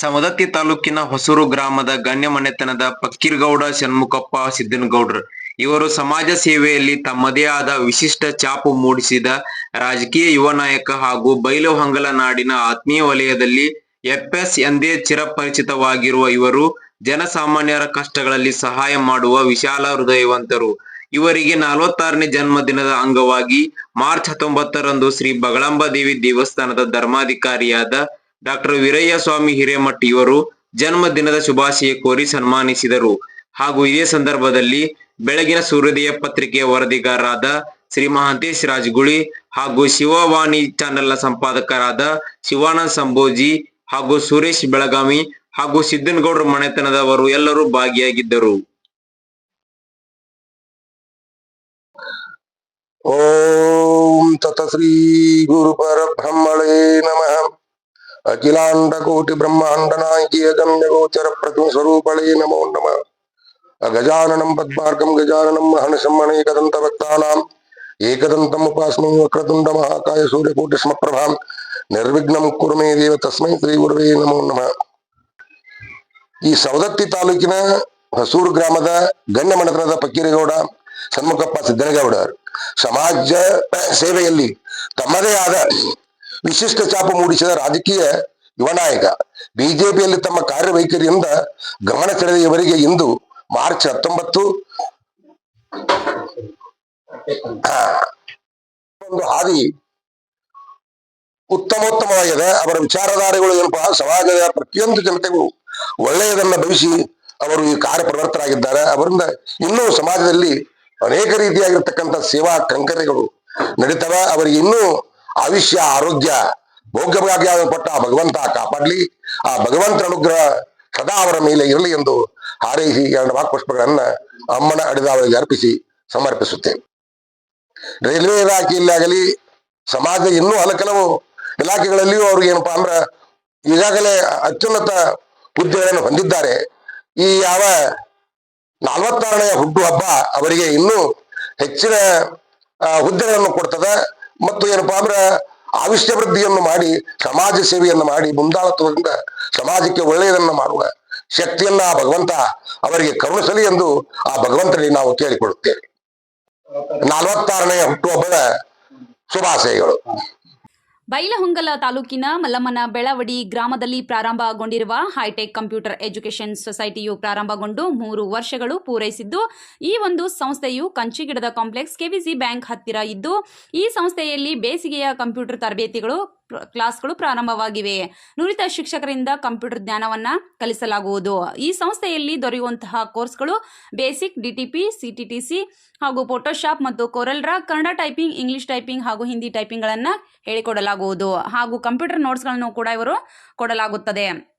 ಸವದತ್ತಿ ತಾಲೂಕಿನ ಹೊಸೂರು ಗ್ರಾಮದ ಗಣ್ಯ ಮನೆತನದ ಪಕ್ಕೀರ್ಗೌಡ ಷಣ್ಮುಖಪ್ಪ ಸಿದ್ದನಗೌಡ್ರು. ಇವರು ಸಮಾಜ ಸೇವೆಯಲ್ಲಿ ತಮ್ಮದೇ ಆದ ವಿಶಿಷ್ಟ ಚಾಪು ಮೂಡಿಸಿದ ರಾಜಕೀಯ ಯುವ ನಾಯಕ ಹಾಗೂ ಬೈಲಹೊಂಗಲ ನಾಡಿನ ಆತ್ಮೀಯ ವಲಯದಲ್ಲಿ ಎಫ್ಎಸ್ ಎಂದೇ ಚಿರಪರಿಚಿತವಾಗಿರುವ ಇವರು ಜನಸಾಮಾನ್ಯರ ಕಷ್ಟಗಳಲ್ಲಿ ಸಹಾಯ ಮಾಡುವ ವಿಶಾಲ ಹೃದಯವಂತರು. ಇವರಿಗೆ ನಲವತ್ತಾರನೇ ಜನ್ಮದಿನದ ಅಂಗವಾಗಿ ಮಾರ್ಚ್ ಹತ್ತೊಂಬತ್ತರಂದು ಶ್ರೀ ಬಗಳಂಬ ದೇವಿ ದೇವಸ್ಥಾನದ ಧರ್ಮಾಧಿಕಾರಿಯಾದ ಡಾಕ್ಟರ್ ವೀರಯ್ಯ ಸ್ವಾಮಿ ಹಿರೇಮಠ್ ಇವರು ಜನ್ಮದಿನದ ಶುಭಾಶಯ ಕೋರಿ ಸನ್ಮಾನಿಸಿದರು. ಹಾಗೂ ಇದೇ ಸಂದರ್ಭದಲ್ಲಿ ಬೆಳಗಿನ ಸೂರ್ಯೋದಯ ಪತ್ರಿಕೆಯ ವರದಿಗಾರರಾದ ಶ್ರೀ ಮಹಾಂತೇಶ್ ರಾಜಗುಳಿ ಹಾಗೂ ಶಿವವಾಣಿ ಚಾನೆಲ್ನ ಸಂಪಾದಕರಾದ ಶಿವಾನಂದ್ ಸಂಭೋಜಿ ಹಾಗೂ ಸುರೇಶ್ ಬೆಳಗಾವಿ ಹಾಗೂ ಸಿದ್ದನಗೌಡರ ಮನೆತನದವರು ಎಲ್ಲರೂ ಭಾಗಿಯಾಗಿದ್ದರು. ಓಂ ತತ ಶ್ರೀ ಗುರು ಪರಬ್ರಹ್ಮಣೇ ಅಖಿಲಾಂಡ ಬ್ರಹ್ಮಾಂಡನಾಯಕಿಯ ಗಮ್ಯಗೋಚರ ಪ್ರತಿಮ ಸ್ವರೂಪಳೇ ನಮೋ ನಮ ಅಗಜಾನನಂ ಪದ್ಮಾರ್ಗಂ ಗಜಾನನಂ ಹಣಶಂ ಅನೇಕದಂತ ಭಕ್ತಾನಾಂ ಏಕದಂತಂ ಉಪಾಸ್ಮೈ ವಕ್ರತುಂಡ ಮಹಾಕಾಯ ಸೂರ್ಯಕೋಟಿ ಸ್ಮಪ್ರಭಾಂ ನಿರ್ವಿಘ್ನಂ ಕುರು ದೇವ ತಸ್ಮೈ ಶ್ರೀ ಗುರುವೇ ನಮೋ ನಮ ಈ ಸವದತ್ತಿ ತಾಲೂಕಿನ ಹೊಸೂರು ಗ್ರಾಮದ ಗಣ್ಯ ಮನೆತನದ ಪಕ್ಕೀರೇಗೌಡ, ಸನ್ಮುಖಪ್ಪ ಸಿದ್ದನಗೌಡ ಸಮಾಜ ಸೇವೆಯಲ್ಲಿ ತಮ್ಮದೇ ಆದ ವಿಶಿಷ್ಟ ಚಾಪ ಮೂಡಿಸಿದ ರಾಜಕೀಯ ಯುವನಾಯಕ. ಬಿಜೆಪಿಯಲ್ಲಿ ತಮ್ಮ ಕಾರ್ಯವೈಖರಿಯಿಂದ ಗಮನ ಸೆಳೆದ ಇವರಿಗೆ ಇಂದು ಮಾರ್ಚ್ ಹತ್ತೊಂಬತ್ತು ಒಂದು ಹಾದಿ ಉತ್ತಮೋತ್ತಮವಾಗಿದೆ. ಅವರ ವಿಚಾರಧಾರೆಗಳು ಏನಪ್ಪಾ ಸಮಾಜದ ಪ್ರತಿಯೊಂದು ಜನತೆಗೂ ಒಳ್ಳೆಯದನ್ನ ಭವಿಸಿ ಅವರು ಈ ಕಾರ್ಯಪ್ರವರ್ತರಾಗಿದ್ದಾರೆ ಅವರಿಂದ ಇನ್ನೂ ಸಮಾಜದಲ್ಲಿ ಅನೇಕ ರೀತಿಯಾಗಿರ್ತಕ್ಕಂಥ ಸೇವಾ ಕಂಕರೆಗಳು ನಡೀತವೆ. ಅವರಿಗೆ ಇನ್ನೂ ಆಯುಷ್ಯ, ಆರೋಗ್ಯ ಭೋಗ್ಯವಾಗಿ ಪಟ್ಟ ಭಗವಂತ ಕಾಪಾಡಲಿ. ಆ ಭಗವಂತನ ಅನುಗ್ರಹ ಸದಾ ಅವರ ಮೇಲೆ ಇರಲಿ ಎಂದು ಹಾರೈಸಿ ಎರಡು ವಾಕ್ಪುಷ್ಪಗಳನ್ನ ಅಮ್ಮನ ಅಡಿದಾವಳಿಗೆ ಅರ್ಪಿಸಿ ಸಮರ್ಪಿಸುತ್ತೇನೆ. ರೈಲ್ವೆ ಇಲಾಖೆಯಲ್ಲಾಗಲಿ, ಸಮಾಜ ಇನ್ನೂ ಇನ್ನೂ ಹಲಕಲವು ಇಲಾಖೆಗಳಲ್ಲಿಯೂ ಅವ್ರಿಗೆ ಏನಪ್ಪಾ ಅಂದ್ರ ಈಗಾಗಲೇ ಅತ್ಯುನ್ನತ ಹುದ್ದೆಗಳನ್ನು ಹೊಂದಿದ್ದಾರೆ. ಈ ಯಾವ ನಲವತ್ತಾರನೆಯ ಹುಟ್ಟುಹಬ್ಬ ಅವರಿಗೆ ಇನ್ನೂ ಹೆಚ್ಚಿನ ಹುದ್ದೆಗಳನ್ನು ಕೊಡ್ತದೆ. ಮತ್ತು ಏನಪ್ಪಾ ಅಂದ್ರ ಆವಿಷ್ಯ ವೃದ್ಧಿಯನ್ನು ಮಾಡಿ, ಸಮಾಜ ಸೇವೆಯನ್ನು ಮಾಡಿ, ಮುಂದಾಳತ್ವದಿಂದ ಸಮಾಜಕ್ಕೆ ಒಳ್ಳೆಯದನ್ನ ಮಾಡುವ ಶಕ್ತಿಯನ್ನ ಆ ಭಗವಂತ ಅವರಿಗೆ ಕರುಣಿಸಲಿ ಎಂದು ಆ ಭಗವಂತರಲ್ಲಿ ನಾವು ಕೇಳಿಕೊಳ್ಳುತ್ತೇವೆ. ನಲವತ್ತಾರನೆಯ ಹುಟ್ಟುಹಬ್ಬದ ಶುಭಾಶಯಗಳು. ಬೈಲಹೊಂಗಲ ತಾಲೂಕಿನ ಮಲ್ಲಮ್ಮನ ಬೆಳವಡಿ ಗ್ರಾಮದಲ್ಲಿ ಪ್ರಾರಂಭಗೊಂಡಿರುವ ಹೈಟೆಕ್ ಕಂಪ್ಯೂಟರ್ ಎಜುಕೇಷನ್ ಸೊಸೈಟಿಯು ಪ್ರಾರಂಭಗೊಂಡು ಮೂರು ವರ್ಷಗಳು ಪೂರೈಸಿದ್ದು, ಈ ಒಂದು ಸಂಸ್ಥೆಯು ಕಂಚಿಗಿಡದ ಕಾಂಪ್ಲೆಕ್ಸ್ ಕೆವಿಸಿ ಬ್ಯಾಂಕ್ ಹತ್ತಿರ ಇದ್ದು, ಈ ಸಂಸ್ಥೆಯಲ್ಲಿ ಬೇಸಿಗೆಯ ಕಂಪ್ಯೂಟರ್ ತರಬೇತಿಗಳು ಕ್ಲಾಸ್ಗಳು ಪ್ರಾರಂಭವಾಗಿವೆ. ನುರಿತ ಶಿಕ್ಷಕರಿಂದ ಕಂಪ್ಯೂಟರ್ ಜ್ಞಾನವನ್ನ ಕಲಿಸಲಾಗುವುದು. ಈ ಸಂಸ್ಥೆಯಲ್ಲಿ ದೊರೆಯುವಂತಹ ಕೋರ್ಸ್ಗಳು ಬೇಸಿಕ್ ಡಿಟಿಪಿ ಸಿಟಿಟಿಸಿ ಹಾಗೂ ಫೋಟೋಶಾಪ್ ಮತ್ತು ಕೊರಲ್ರ ಕನ್ನಡ ಟೈಪಿಂಗ್ ಇಂಗ್ಲಿಷ್ ಟೈಪಿಂಗ್ ಹಾಗೂ ಹಿಂದಿ ಟೈಪಿಂಗ್ಗಳನ್ನು ಹೇಳಿಕೊಡಲಾಗುವುದು. ಹಾಗೂ ಕಂಪ್ಯೂಟರ್ ನೋಟ್ಸ್ಗಳನ್ನು ಕೂಡ ಇವರು ಕೊಡಲಾಗುತ್ತದೆ.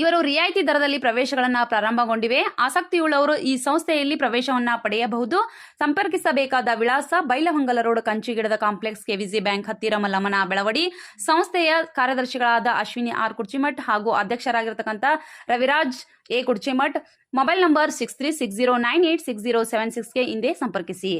ಇವರು ರಿಯಾಯಿತಿ ದರದಲ್ಲಿ ಪ್ರವೇಶಗಳನ್ನು ಪ್ರಾರಂಭಗೊಂಡಿವೆ. ಆಸಕ್ತಿಯುಳ್ಳವರು ಈ ಸಂಸ್ಥೆಯಲ್ಲಿ ಪ್ರವೇಶವನ್ನು ಪಡೆಯಬಹುದು. ಸಂಪರ್ಕಿಸಬೇಕಾದ ವಿಳಾಸ ಬೈಲಹೊಂಗಲ ರೋಡ್ ಕಂಚಿಗಿಡದ ಕಾಂಪ್ಲೆಕ್ಸ್ ಕೆವಿಸಿ ಬ್ಯಾಂಕ್ ಹತ್ತಿರ ಮಲ್ಲಮ್ಮನ ಬೆಳವಡಿ. ಸಂಸ್ಥೆಯ ಕಾರ್ಯದರ್ಶಿಗಳಾದ ಅಶ್ವಿನಿ ಆರ್ ಕುರ್ಚಿಮಠ್ ಹಾಗೂ ಅಧ್ಯಕ್ಷರಾಗಿರ್ತಕ್ಕಂಥ Raviraj A Kurchimath. Mobile number six three six zero nine eight six zero seven ಸಿಕ್ಸ್ಗೆ ಹಿಂದೆ ಸಂಪರ್ಕಿಸಿ.